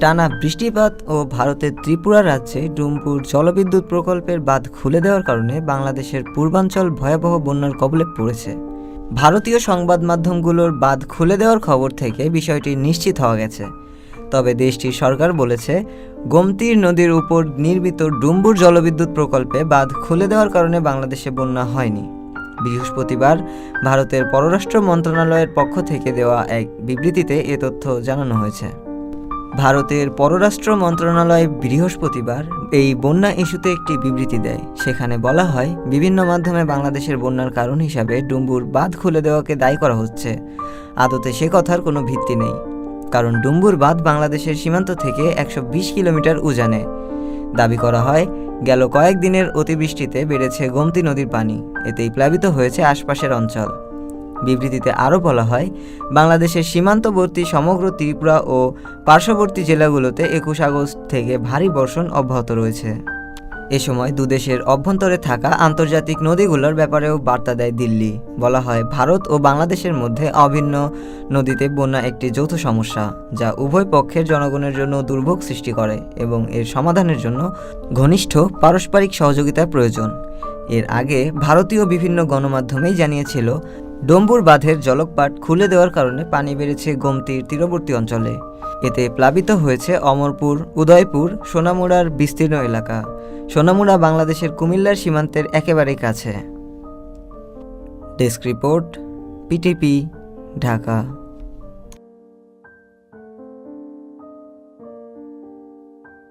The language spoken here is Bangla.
টানা বৃষ্টিপাত ও ভারতের ত্রিপুরা রাজ্যে ডুমপুর জলবিদ্যুৎ প্রকল্পের বাঁধ খুলে দেওয়ার কারণে বাংলাদেশের পূর্বাঞ্চল ভয়াবহ বন্যার কবলে পড়েছে। ভারতীয় সংবাদ মাধ্যমগুলোর বাঁধ খুলে দেওয়ার খবর থেকে বিষয়টি নিশ্চিত হওয়া গেছে। তবে দেশটির সরকার বলেছে, গোমতীর নদীর উপর নির্মিত ডুম্বুর জলবিদ্যুৎ প্রকল্পে বাঁধ খুলে দেওয়ার কারণে বাংলাদেশে বন্যা হয়নি। বৃহস্পতিবার ভারতের পররাষ্ট্র মন্ত্রণালয়ের পক্ষ থেকে দেওয়া এক বিবৃতিতে এ তথ্য জানানো হয়েছে। ভারতের পররাষ্ট্র মন্ত্রণালয় বৃহস্পতিবার এই বন্যা ইস্যুতে একটি বিবৃতি দেয়। সেখানে বলা হয়, বিভিন্ন মাধ্যমে বাংলাদেশের বন্যার কারণ হিসাবে ডুম্বুর বাঁধ খুলে দেওয়াকে দায়ী করা হচ্ছে। আদতে সে কথার কোনো ভিত্তি নেই। কারণ ডুম্বুর বাঁধ বাংলাদেশের সীমান্ত থেকে একশো বিশ কিলোমিটার উজানে। দাবি করা হয়, গেল কয়েকদিনের অতিবৃষ্টিতে বেড়েছে গোমতী নদীর পানি। এতেই প্লাবিত হয়েছে আশপাশের অঞ্চল। বিবৃতিতে আরও বলা হয়, বাংলাদেশের সীমান্তবর্তী সমগ্র ত্রিপুরা ও পার্শ্ববর্তী জেলাগুলোতে একুশ আগস্ট থেকে ভারী বর্ষণ অব্যাহত রয়েছে। এ সময় দুদেশের অভ্যন্তরে থাকা আন্তর্জাতিক নদীগুলোর ব্যাপারেও বার্তা দেয় দিল্লি। বলা হয়, ভারত ও বাংলাদেশের মধ্যে অভিন্ন নদীতে বন্যা একটি যৌথ সমস্যা, যা উভয় পক্ষের জনগণের জন্য দুর্ভোগ সৃষ্টি করে এবং এর সমাধানের জন্য ঘনিষ্ঠ পারস্পরিক সহযোগিতার প্রয়োজন। এর আগে ভারতীয় বিভিন্ন গণমাধ্যমেই জানিয়েছিল ডম্বুর বাঁধের জলকপাট খুলে দেওয়ার কারণে পানি বেড়েছে গোমতীর তীরবর্তী অঞ্চলে। এতে প্লাবিত হয়েছে অমরপুর, উদয়পুর, সোনামুড়ার বিস্তীর্ণ এলাকা। সোনামুড়া বাংলাদেশের কুমিল্লার সীমান্তের একেবারেই কাছে। Desk report, PTP, Dhaka.